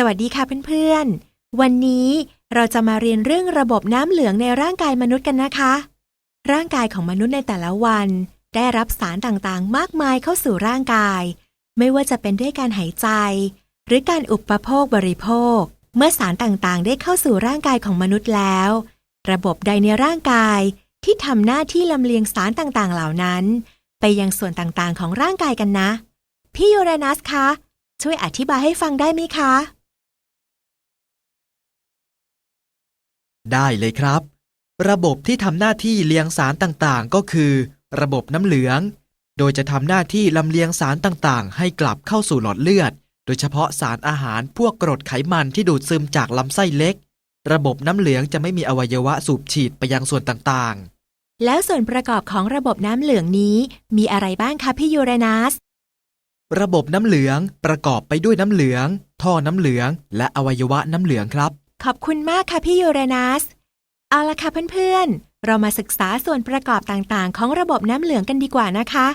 สวัสดีค่ะเพื่อนๆ วันนี้เราจะมาเรียนเรื่องระบบน้ำเหลืองในร่างกายมนุษย์กันนะคะ ร่างกายของมนุษย์ในแต่ละวัน ได้รับสารต่างๆ มากมายเข้าสู่ร่างกาย ไม่ว่าจะเป็นด้วยการหายใจ หรือการอุปโภคบริโภค เมื่อสารต่างๆ ได้เข้าสู่ร่างกายของมนุษย์แล้ว ระบบใดในร่างกายที่ทำหน้าที่ลำเลียงสารต่างๆ เหล่านั้น ไปยังส่วนต่างๆ ของร่างกายกันนะ พี่ยูเรนัสคะ ช่วยอธิบายให้ฟังได้ไหมคะ ได้เลยครับ ระบบที่ทำหน้าที่เลี้ยงสารต่างๆ ก็คือ ระบบน้ำเหลือง โดยจะทำหน้าที่ลำเลียงสารต่างๆ ให้กลับเข้าสู่หลอดเลือด โดยเฉพาะสารอาหารพวกกรดไขมันที่ดูดซึมจากลำไส้เล็ก ระบบน้ำเหลืองจะไม่มีอวัยวะสูบฉีดไปยังส่วนต่างแล้วส่วนประกอบของระบบน้ำเหลืองนี้มีอะไรบ้างคะพี่ยูเรนัสๆระบบน้ำเหลืองประกอบไปด้วยน้ำเหลือง ท่อน้ำเหลือง และอวัยวะน้ำเหลืองครับ ขอบคุณมากค่ะพี่ยูเรนัส เอาละค่ะเพื่อนๆ เรามาศึกษาส่วนประกอบต่างๆ ของระบบน้ำเหลืองกันดีกว่านะคะ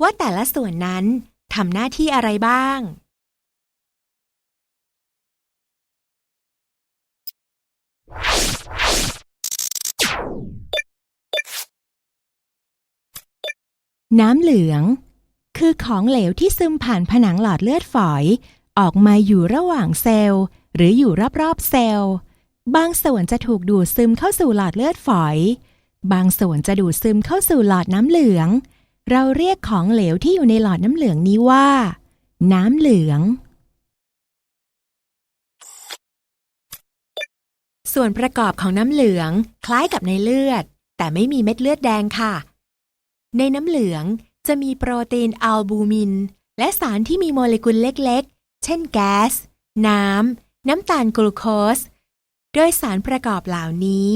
ว่าแต่ละส่วนนั้นทำหน้าที่อะไรบ้าง น้ำเหลือง คือของเหลวที่ซึมผ่านผนังหลอดเลือดฝอย ออกมาอยู่ระหว่างเซลล์ หรืออยู่รอบๆเซลล์ บางส่วนจะถูกดูดซึมเข้าสู่หลอดเลือดฝอย บางส่วนจะดูดซึมเข้าสู่หลอดน้ำเหลือง เราเรียกของเหลวที่อยู่ในหลอดน้ำเหลืองนี้ว่า น้ำเหลือง ส่วนประกอบของน้ำเหลืองคล้ายกับในเลือด แต่ไม่มีเม็ดเลือดแดงค่ะ ในน้ำเหลืองจะมีโปรตีนอัลบูมิน และสารที่มีโมเลกุลเล็กๆ เช่นแก๊สน้ำ น้ำตาลกลูโคส โดยสารประกอบเหล่านี้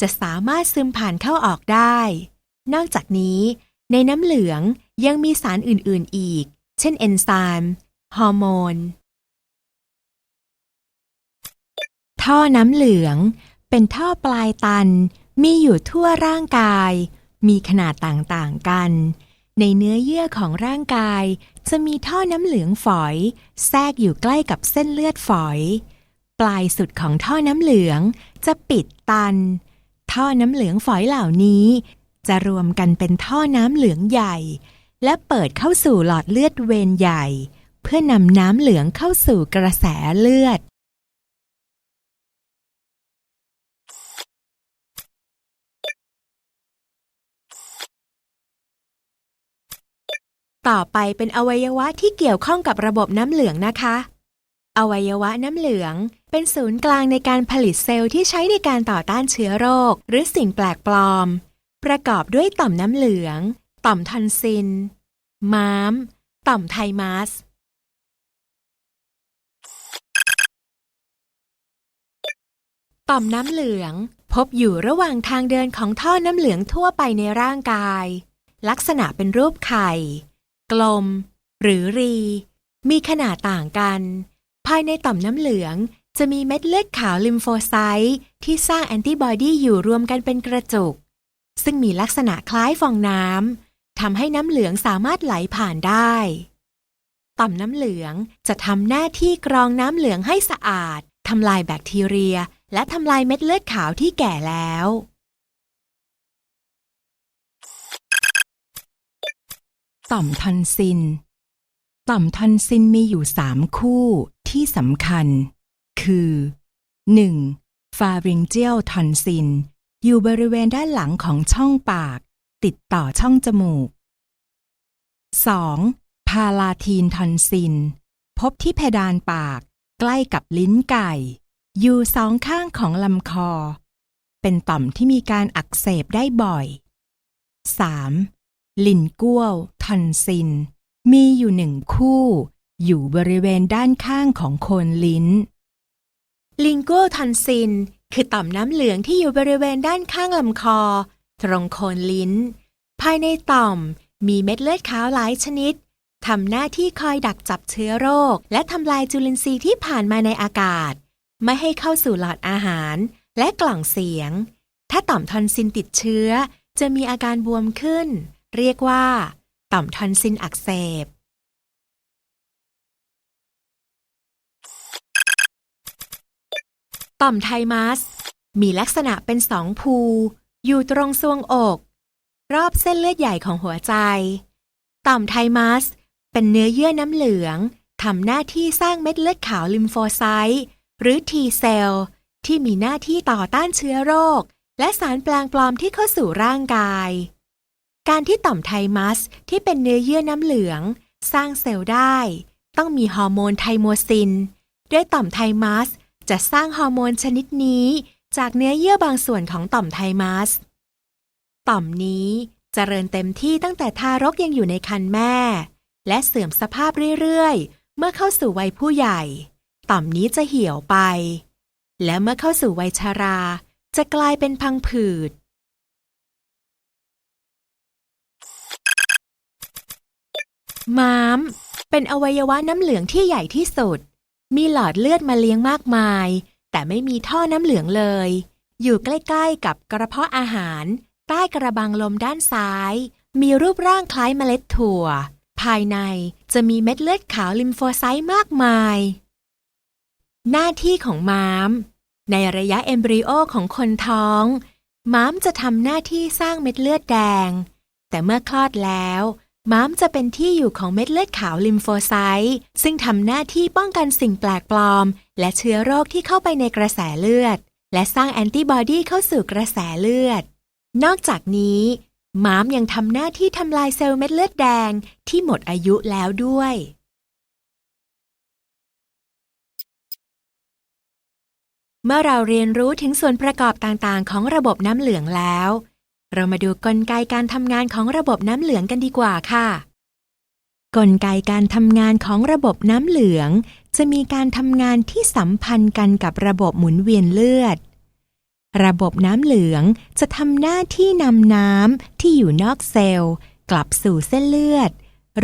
จะสามารถซึมผ่านเข้าออกได้ นอกจากนี้ ในน้ำเหลืองยังมีสารอื่น ๆ อีก เช่นเอนไซม์ฮอร์โมน ท่อน้ำเหลือง เป็นท่อปลายตัน มีอยู่ทั่วร่างกาย มีขนาดต่าง ๆ กัน ในเนื้อเยื่อของร่างกาย จะมีท่อน้ำเหลืองฝอย แทรกอยู่ใกล้กับเส้นเลือดฝอย ปลายสุดของท่อน้ำเหลืองจะปิดตัน ท่อน้ำเหลืองฝอยเหล่านี้ จะรวมกันเป็นท่อน้ำเหลืองใหญ่ และเปิดเข้าสู่หลอดเลือดเวนใหญ่ เพื่อนำน้ำเหลืองเข้าสู่กระแสเลือด ต่อไปเป็นอวัยวะที่เกี่ยวข้องกับระบบน้ำเหลืองนะคะ อวัยวะน้ำเหลือง เป็นศูนย์กลางในการผลิตเซลล์ที่ใช้ในการต่อต้านเชื้อโรค หรือสิ่งแปลกปลอม ประกอบด้วยต่อมน้ำเหลือง ต่อมทอนซิลม้าม ต่อมไทมัสต่อมน้ำเหลือง พบอยู่ระหว่างทางเดินของท่อน้ำเหลืองทั่วไปในร่างกาย ลักษณะเป็นรูปไข่ กลม หรือรี มีขนาดต่างกัน ภายในต่อมน้ำเหลืองจะมีเม็ดเลือดขาวลิมโฟไซต์ที่สร้างแอนติบอดีอยู่รวมกันเป็นกระจุก ซึ่งมีลักษณะคล้ายฟองน้ำทำให้น้ำเหลืองสามารถไหลผ่านได้ ต่อมน้ำเหลืองจะทำหน้าที่กรองน้ำเหลืองให้สะอาดทำลายแบคทีเรีย และทำลายเม็ดเลือดขาวที่แก่แล้ว ต่อมทอนซิล ต่อมทอนซิลมีอยู่สามคู่ที่สำคัญ คือ 1. pharyngeal tonsil อยู่บริเวณด้านหลังของช่องปาก ติดต่อช่องจมูก 2. palatine tonsil พบที่เพดานปาก ใกล้กับลิ้นไก่ อยู่สองข้างของลำคอ เป็นต่อมที่มีการอักเสบได้บ่อย 3. ลินกัวลทอนซิลมีอยู่หนึ่งคู่ อยู่บริเวณด้านข้างของโคนลิ้น ลิงกัวลทอนซิลคือต่อมน้ำเหลืองที่อยู่บริเวณด้านข้างลำคอ ตรงโคนลิ้น ภายในต่อมมีเม็ดเลือดขาวหลายชนิดทำหน้าที่คอยดักจับเชื้อโรค และทำลายจุลินทรีย์ที่ผ่านมาในอากาศ ไม่ให้เข้าสู่หลอดอาหาร และกล่องเสียง ถ้าต่อมทอนซิลติดเชื้อ จะมีอาการบวมขึ้น เรียกว่า ต่อมทอนซิลอักเสบ ต่อมไทมัส มีลักษณะเป็นสองภู อยู่ตรงทรวงอก รอบเส้นเลือดใหญ่ของหัวใจ ต่อมไทมัส เป็นเนื้อเยื่อน้ำเหลืองทำหน้าที่สร้างเม็ดเลือดขาวลิมโฟไซต์หรือ T เซลล์ที่มีหน้าที่ต่อต้านเชื้อโรค และสารแปลงปลอมที่เข้าสู่ร่างกาย การที่ต่อมไทมัสที่เป็นเนื้อเยื่อน้ำเหลือง สร้างเซลล์ได้ ต้องมีฮอร์โมนไทโมซินโดยต่อมไทมัสจะสร้างฮอร์โมนชนิดนี้ จากเนื้อเยื่อบางส่วนของต่อมไทมัส ต่อมนี้เจริญเต็มที่ตั้งแต่ทารกยังอยู่ในครรภ์แม่ และเสื่อมสภาพเรื่อยๆ เมื่อเข้าสู่วัยผู้ใหญ่ ต่อมนี้จะเหี่ยวไป และเมื่อเข้าสู่วัยชารา จะกลายเป็นพังผืด ม้าม เป็นอวัยวะน้ำเหลืองที่ใหญ่ที่สุด มีหลอดเลือดมาเลี้ยงมากมาย แต่ไม่มีท่อน้ำเหลืองเลย อยู่ใกล้ๆกับกระเพาะอาหาร ใต้กระบังลมด้านซ้าย มีรูปร่างคล้ายเมล็ดถั่ว ภายในจะมีเม็ดเลือดขาวลิมโฟไซต์มากมาย หน้าที่ของม้าม ในระยะเอมบริโอของคนท้อง ม้ามจะทำหน้าที่สร้างเม็ดเลือดแดง แต่เมื่อคลอดแล้ว ม้ามจะเป็นที่อยู่ของเม็ดเลือดขาวลิมโฟไซต์ซึ่งทำหน้าที่ป้องกันสิ่งแปลกปลอม และเชื้อโรคที่เข้าไปในกระแสเลือด และสร้างแอนติบอดีเข้าสู่กระแสเลือด นอกจากนี้ม้ามยังทำหน้าที่ทำลายเซลล์เม็ดเลือดแดงที่หมดอายุแล้วด้วย เมื่อเราเรียนรู้ถึงส่วนประกอบต่างๆ ของระบบน้ำเหลืองแล้ว เรามาดูกลไกการทำงานของระบบน้ำเหลืองกันดีกว่าค่ะ กลไกการทำงานของระบบน้ำเหลือง จะมีการทำงานที่สัมพันธ์กันกับระบบหมุนเวียนเลือด ระบบน้ำเหลืองจะทำหน้าที่นำน้ำที่อยู่นอกเซลล์ กลับสู่เส้นเลือด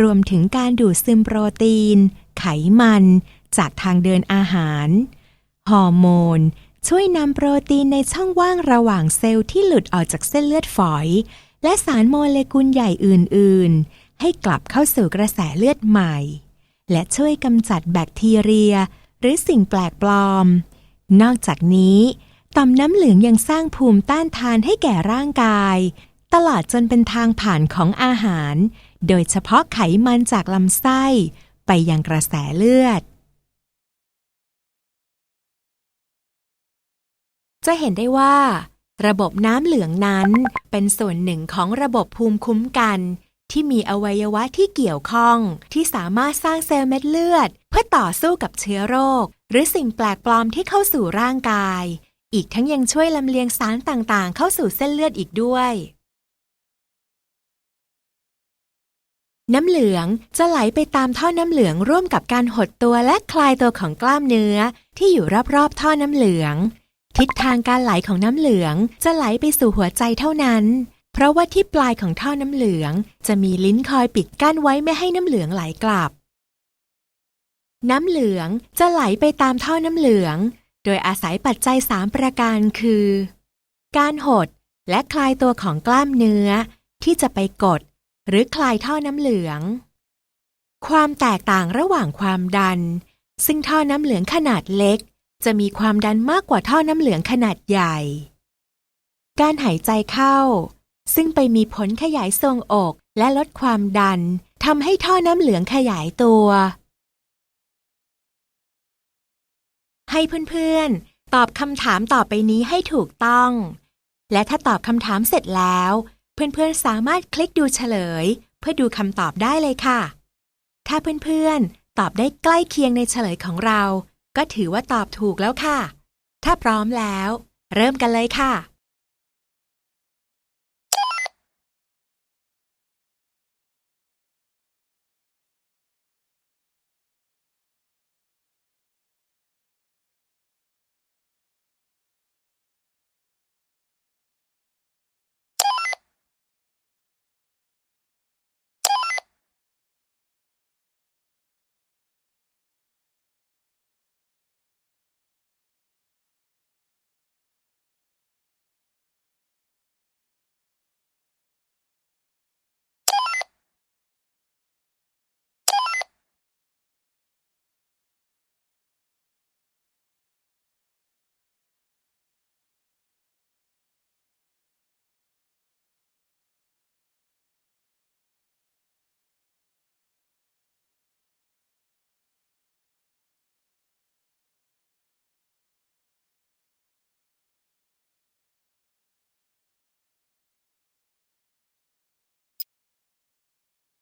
รวมถึงการดูดซึมโปรตีน ไขมัน จากทางเดินอาหาร ฮอร์โมน ช่วยนำโปรตีนในช่องว่างระหว่างเซลล์ที่หลุดออกจากเส้นเลือดฝอย และสารโมเลกุลใหญ่อื่น ๆ ให้กลับเข้าสู่กระแสเลือดใหม่ และช่วยกำจัดแบคทีเรีย หรือสิ่งแปลกปลอม นอกจากนี้ต่อมน้ำเหลืองยังสร้างภูมิต้านทานให้แก่ร่างกาย ตลอดจนเป็นทางผ่านของอาหาร โดยเฉพาะไขมันจากลำไส้ ไปยังกระแสเลือด จะเห็นได้ว่า ระบบน้ำเหลืองนั้นเป็นส่วนหนึ่งของระบบภูมิคุ้มกัน ที่มีอวัยวะที่เกี่ยวข้อง ที่สามารถสร้างเซลล์เม็ดเลือด เพื่อต่อสู้กับเชื้อโรค หรือสิ่งแปลกปลอมที่เข้าสู่ร่างกาย อีกทั้งยังช่วยลำเลียงสารต่างๆ เข้าสู่เส้นเลือดอีกด้วยน้ำเหลืองจะไหลไปตามท่อน้ำเหลืองร่วมกับการหดตัวและคลายตัวของกล้ามเนื้อ ที่อยู่รอบๆท่อน้ำเหลือง ทิศทางการไหลของน้ำเหลืองจะไหลไปสู่หัวใจเท่านั้น เพราะว่าที่ปลายของท่อน้ำเหลือง จะมีลิ้นคอยปิดกั้นไว้ไม่ให้น้ำเหลืองไหลกลับ น้ำเหลืองจะไหลไปตามท่อน้ำเหลือง โดยอาศัยปัจจัย3ประการคือ การหดและคลายตัวของกล้ามเนื้อ ที่จะไปกด หรือคลายท่อน้ำเหลือง ความแตกต่างระหว่างความดัน ซึ่งท่อน้ำเหลืองขนาดเล็ก จะมีความดันมากกว่าท่อน้ำเหลืองขนาดใหญ่ การหายใจเข้า ซึ่งไปมีผลขยายทรงอกและลดความดันทำให้ท่อน้ำเหลืองขยายตัว ให้เพื่อนๆ ตอบคำถามต่อไปนี้ให้ถูกต้อง และถ้าตอบคำถามเสร็จแล้ว เพื่อนๆ สามารถคลิกดูเฉลย เพื่อดูคำตอบได้เลยค่ะ ถ้าเพื่อนๆ ตอบได้ใกล้เคียงในเฉลยของเรา ก็ถือว่าตอบถูกแล้วค่ะ ถ้าพร้อมแล้ว เริ่มกันเลยค่ะ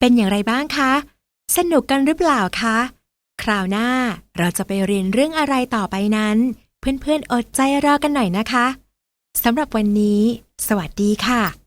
เป็นอย่างไรบ้างคะ สนุกกันหรือเปล่าคะ คราวหน้าเราจะไปเรียนเรื่องอะไรต่อไปนั้น เพื่อนๆอดใจรอกันหน่อยนะคะสำหรับวันนี้ สวัสดีค่ะ